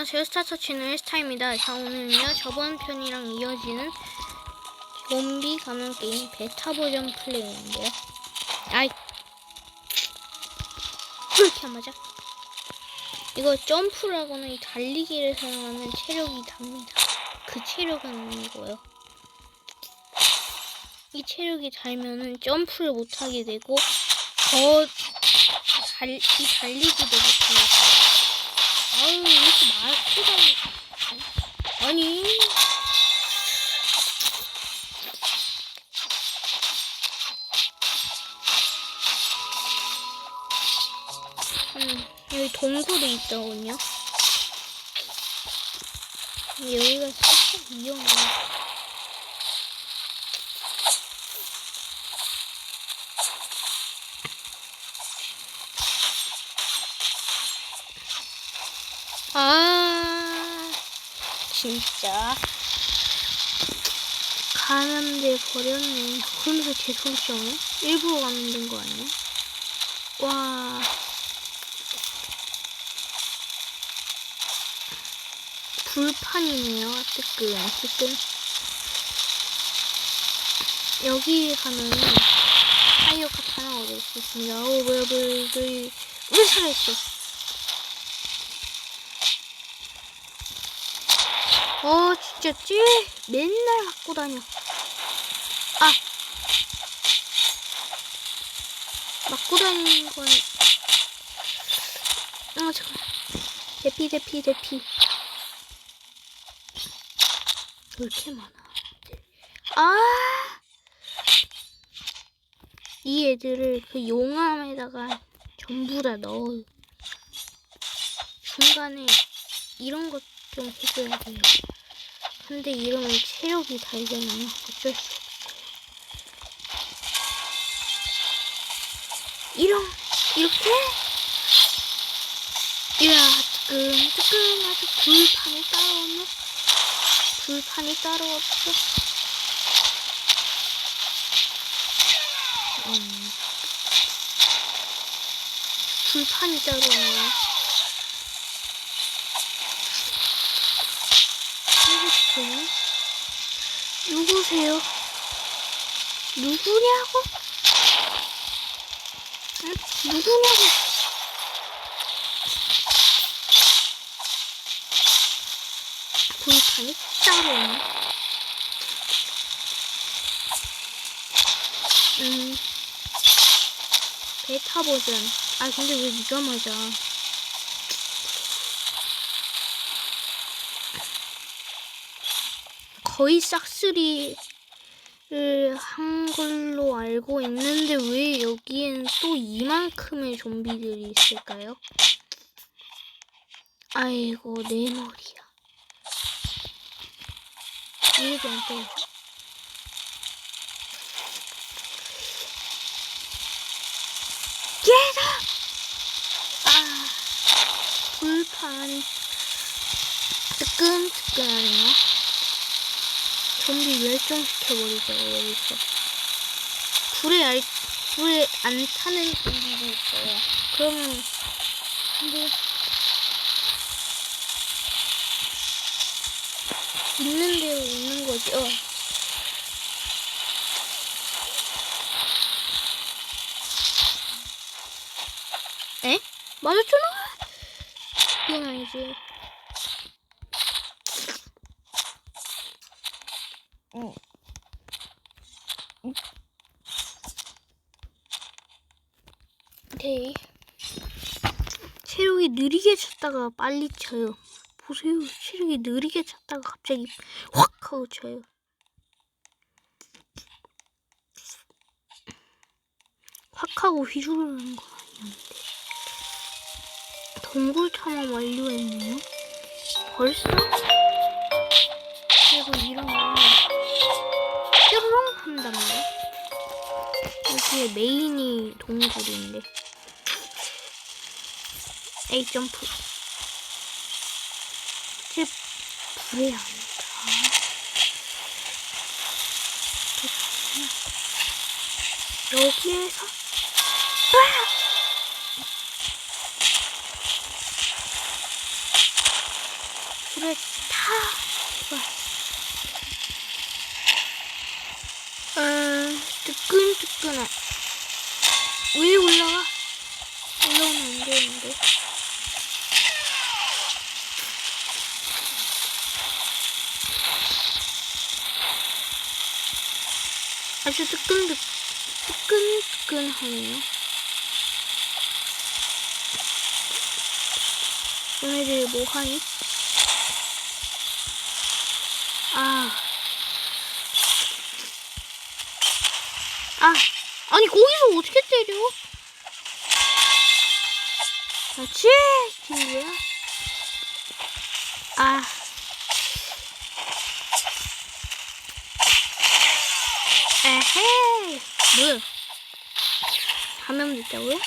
안녕하세요. 스타터치는 스타입니다. 자, 오늘은요, 저번 편이랑 이어지는 좀비 가면 게임 베타 버전 플레이인데요. 아이! 왜 이렇게 안 맞아? 이거 하거나 이 달리기를 사용하면 체력이 답니다. 그 체력은 아니고요. 이 체력이 달면은 점프를 못하게 되고, 더 달, 이 달리기도 못하게 돼요. 아유, 왜 이렇게 많고 다니 아니. 음, 여기 동굴이 있더군요. 여기가 살짝 위험해. 아, 진짜. 가는데 버렸네. 그러면서 제 손정에 일부러 가는 거 아니야? 와. 불판이네요. 뜨끈, 뜨끈. 여기 가면 타이어 카타나 얻을 수 있습니다. 오, 뭐야, 뭐야, 왜, 왜 살아있어? 어, 진짜 쟤 맨날 갖고 다녀. 아. 맞고 다니는 건. 아, 잠깐. 대피, 대피, 대피. 왜 이렇게 많아? 아! 이 애들을 그 용암에다가 전부 다 넣어. 중간에 이런 것 좀 해줘야 돼요. 근데 이러면 체력이 달잖아요. 어쩔 수. 이런, 이렇게? 이야, 뜨끈, 뜨끈, 아주 불판이 없네. 불판이 따로 없어. 음. 불판이 없네. 누구세요? 누구세요? 누구냐고? 응? 누구냐고? 불판이 따로 있네. 음. 베타 버전. 아, 근데 왜 니가 맞아? 거의 싹쓸이를 한 걸로 알고 있는데 왜 여기엔 또 이만큼의 좀비들이 있을까요? 아이고 내 머리야. 얘도 안 떨어져. 얘다! 아, 불판이 뜨끈뜨끈하네요. 좀비 멸종시켜버리죠, 여기서. 불에 알, 불에 안 타는 좀비도 있어요. 그러면, 근데, 있는 대로 있는 거죠. 에? 맞았잖아! 이건 아니지. 네. 체력이 느리게 찼다가 빨리 쳐요. 보세요. 체력이 느리게 찼다가 갑자기 확 하고 쳐요. 확 하고 휘두르는 건 아니었는데. 동굴 탐험 완료했네요. 벌써? 그리고 이러면 뾰로롱 말이야. 여기에 메인이 동굴인데. 에이 점프. 제 불에 안 타. 여기에서 아! 불에 타. 아, 뜨끈뜨끈한. 왜 올라와? 올라오면 안 되는데. 아주 뜨끈뜨, 뜨끈뜨끈하네요. 오늘들 뭐 하니? 아. 아, 아니, 거기서 어떻게 때려? 그렇지, 친구야. 아. 에헤이. 뭐야? 하면 됐다고요?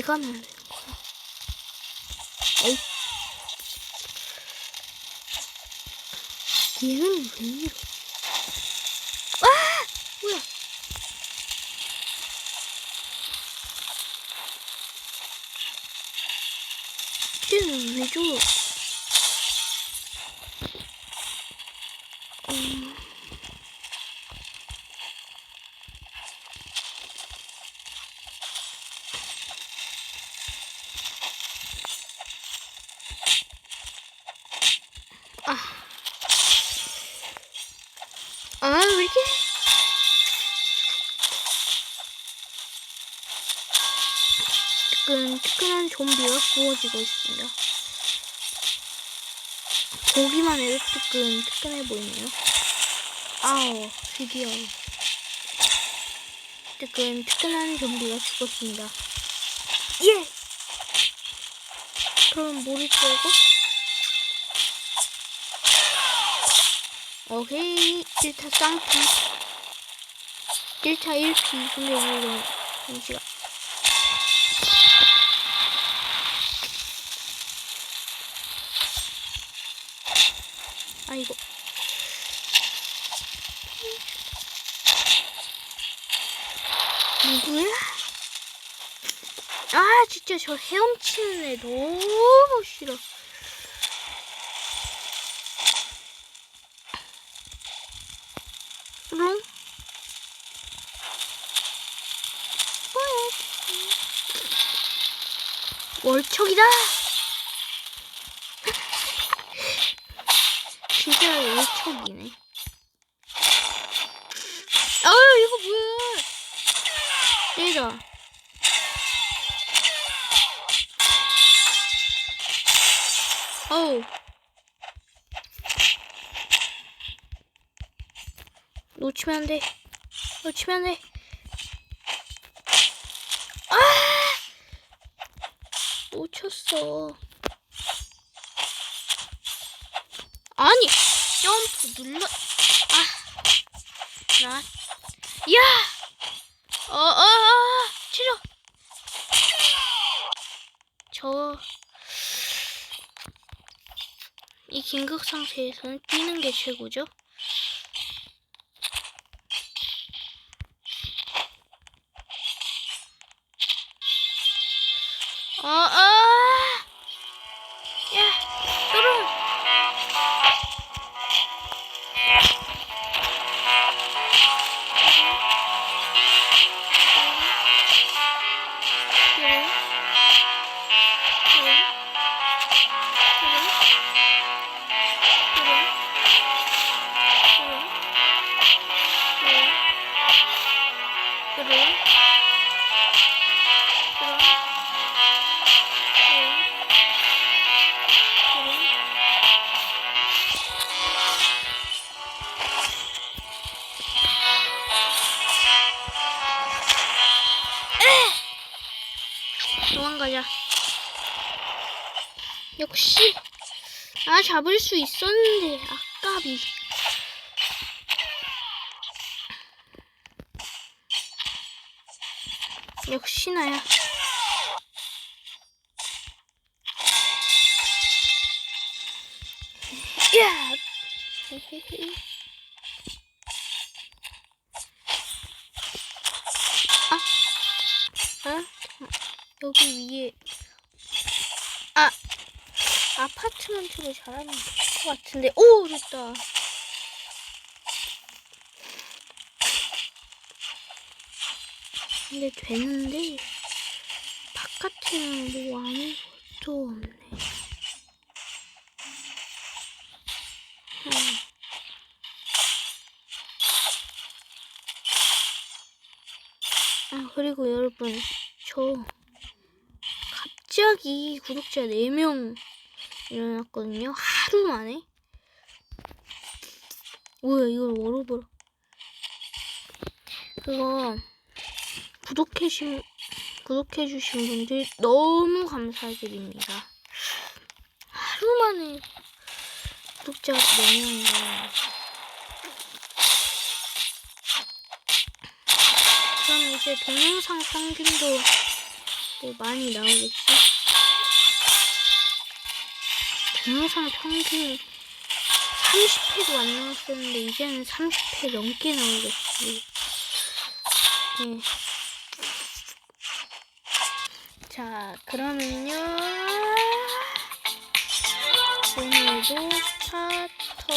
되는 거야? 어이. 얘는 왜 이래? 아! 뭐야? 쟤는 왜 저러? 음. 아. 아, 왜 이렇게? 뜨끈뜨끈한 좀비가 구워지고 있습니다. 보기만 해도 뜨끈뜨끈해 보이네요. 아우, 드디어. 뜨끈뜨끈한 좀비가 죽었습니다. 예! 그럼 물을 빼고. 오케이. 1타 쌍피. 1타 1피. 근데 이거 잠시가. 아이고. 누구야? 아, 진짜 저 헤엄치는 애 너무 싫어. 월척이다! 진짜 월척이네. 아유, 이거 뭐야! 때려. 어우. 놓치면 안 돼. 놓치면 안 돼. 아! 놓쳤어. 아니, 점프 눌러. 아. 나. 야! 어, 어, 어, 치료. 저. 이 긴급 상태에서는 뛰는 게 최고죠. 아, 잡을 수 있었는데, 아깝이. 역시나야. 야! 아? 어? 여기 위에 아 아파트먼트를 잘하면 될것 같은데 오 됐다 근데 되는데 바깥에는 뭐 아무것도 없네 음. 아 그리고 여러분 저 갑자기 구독자 4명 일어났거든요. 하루 만에. 뭐야, 이걸 얼어버려. 그거, 구독해주신, 구독해주신 분들 너무 감사드립니다. 하루 만에 구독자가 4명이에요. 그럼 이제 동영상 평균도 뭐 많이 나오겠지? 동영상 평균 30회도 안 나왔었는데 이제는 30회 넘게 나오겠지. 네. 자, 그러면요. 오늘도 스타터